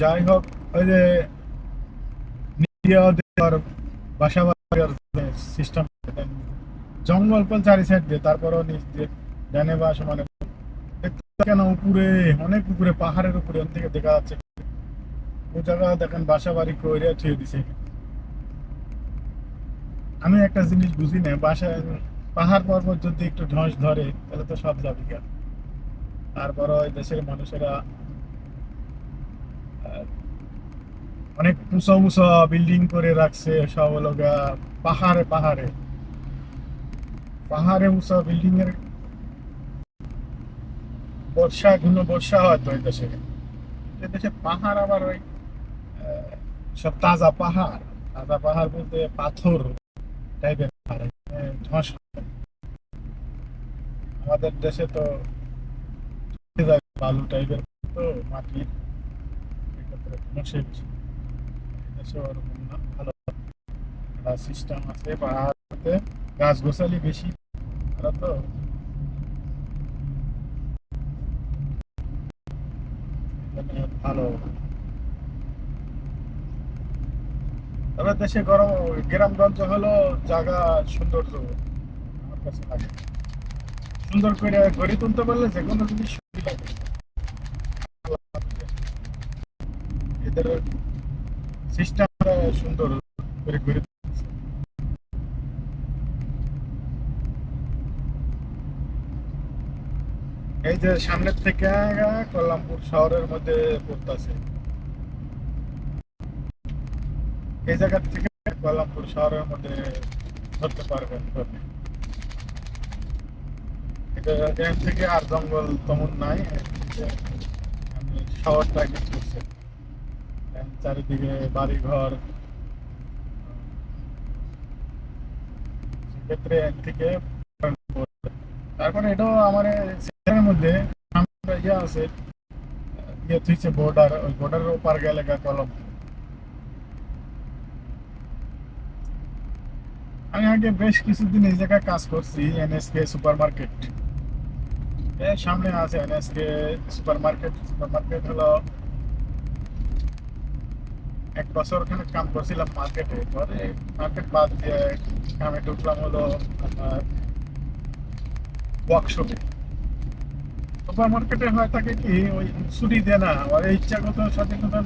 যাই হোক ওই যে বাসা বাড়ির সিস্টেম জঙ্গল কল চারি সাইড দিয়ে, তারপরও নিচ দিয়ে ডানে বা সমানে কেন উপরে, অনেক উপরে, পাহাড়ের উপরে ওখান থেকে দেখা যাচ্ছে ও জায়গা দেখেন, বাসা বাড়ি কইরা থুয়ে দিছে। আমি একটা জিনিস বুঝি না, বাসায় পাহাড় পর্বত যদি একটু ধস ধরে, তাহলে তো সব যাবে কেন তারপর ওই দেশের মানুষেরা অনেক উঁচা উঁচা বিল্ডিং করে রাখছে সব হলো পাহাড়ে পাহাড়ে। পাহাড়ে উঁচা বিল্ডিং এর বর্ষা, ঘন বর্ষা হয় তো দেশে। দেশে পাহাড় আবার ওই সব তাজা পাহাড়। তাজা পাহাড় বলতে পাথর টাইপের পাহাড় ধস আমাদের দেশে তো বালু টাইপের তো মাটির এক্ষেত্রে ধসে বেশি এই দেশে ওরকম না ভালো সিস্টেম আছে পাহাড়তে গাছ গোছালি বেশি। তো? ভালো। তবে দেশে গরম গ্রামগঞ্জ হলো জায়গা সৌন্দর্য। আমার কাছে লাগে। সুন্দর করে গড়ে তুলতে পারলে যে কোনো জিনিস লাগে এদের সিস্টেম সুন্দর করে গড়ে এই যে সামনের থেকে কল্যাণপুর শহরের মধ্যে পড়তেছে। এই জায়গা থেকে কল্যাণপুর শহরের মধ্যে ধরতে পারবেন এটা এখান থেকে আর জঙ্গল তেমন নাই শহরটা ঘুরছে চারিদিকে বাড়ি ঘর সেক্ষেত্রে এর থেকে তারপরে এটাও আমার সিস্টেমের মধ্যে ইয়ে আছে ইয়ে থুইছে বর্ডার ওই বর্ডারের ওপার গেলে কলম। আমি আগে বেশ কিছুদিন এই জায়গায় কাজ করছি, এনএসকে সুপার মার্কেট সামনে আছে NSK super market super market হলো এক বছর ওখানে কাম করছিলাম মার্কেটে পরে মার্কেট বাদ দিয়ে কামে ঢুকলাম হলো ওয়ার্কশপে সুপার মার্কেটে হয় থাকে কি, ওই ছুটি দেয় না। আর ইচ্ছাগত স্বাধীনতা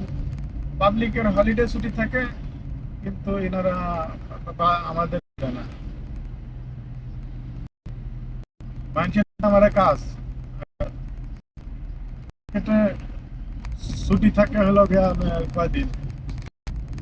পাবলিকের হলিডে ছুটি থাকে, কিন্তু এনারা বা আমাদের দেয় না। মানুষের আমার কাজ। ছুটি থাকে হলো গিয়া কয়দিন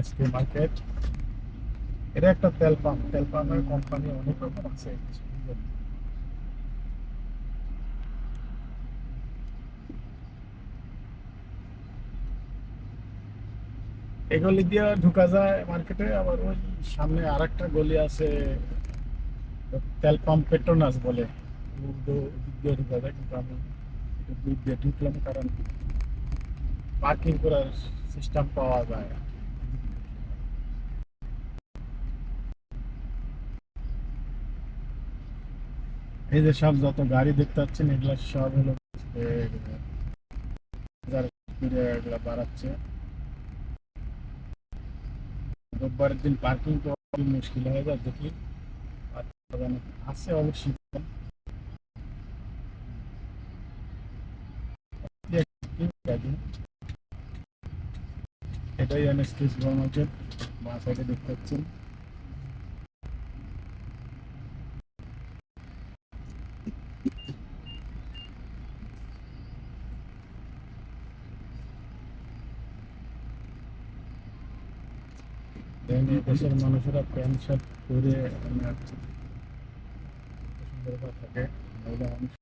এসকে মার্কেট। এটা একটা তেল পাম্প। তেল পাম্পের কোম্পানি অনেক রকম আছে। এই গলি দিয়ে ঢুকা যায় মার্কেটে। আবার ওই সামনে আরেকটা গলি আছে, তেল পাম্প পেট্রোনাস বলে। দিয়ে ঢুকা যায়, কিন্তু আমি একটু দূর দিয়ে ঢুকলাম কারণ পার্কিং করার সিস্টেম পাওয়া যায়। এই যে সব যত গাড়ি দেখতে পাচ্ছেন, এগুলা সব হলো এগুলা বাড়াচ্ছে। রোববারের দিন পার্কিং খুবই মুশকিল হয়ে যায় দেখি। আছে অবশ্যই। এটাই এনএসকে সুপার মার্কেট বাঁ সাইডে দেখতে পাচ্ছেন। দেন এই দেশের মানুষেরা প্যান্ট শার্ট পরে আপনার সুন্দর থাকে মহিলা মানুষ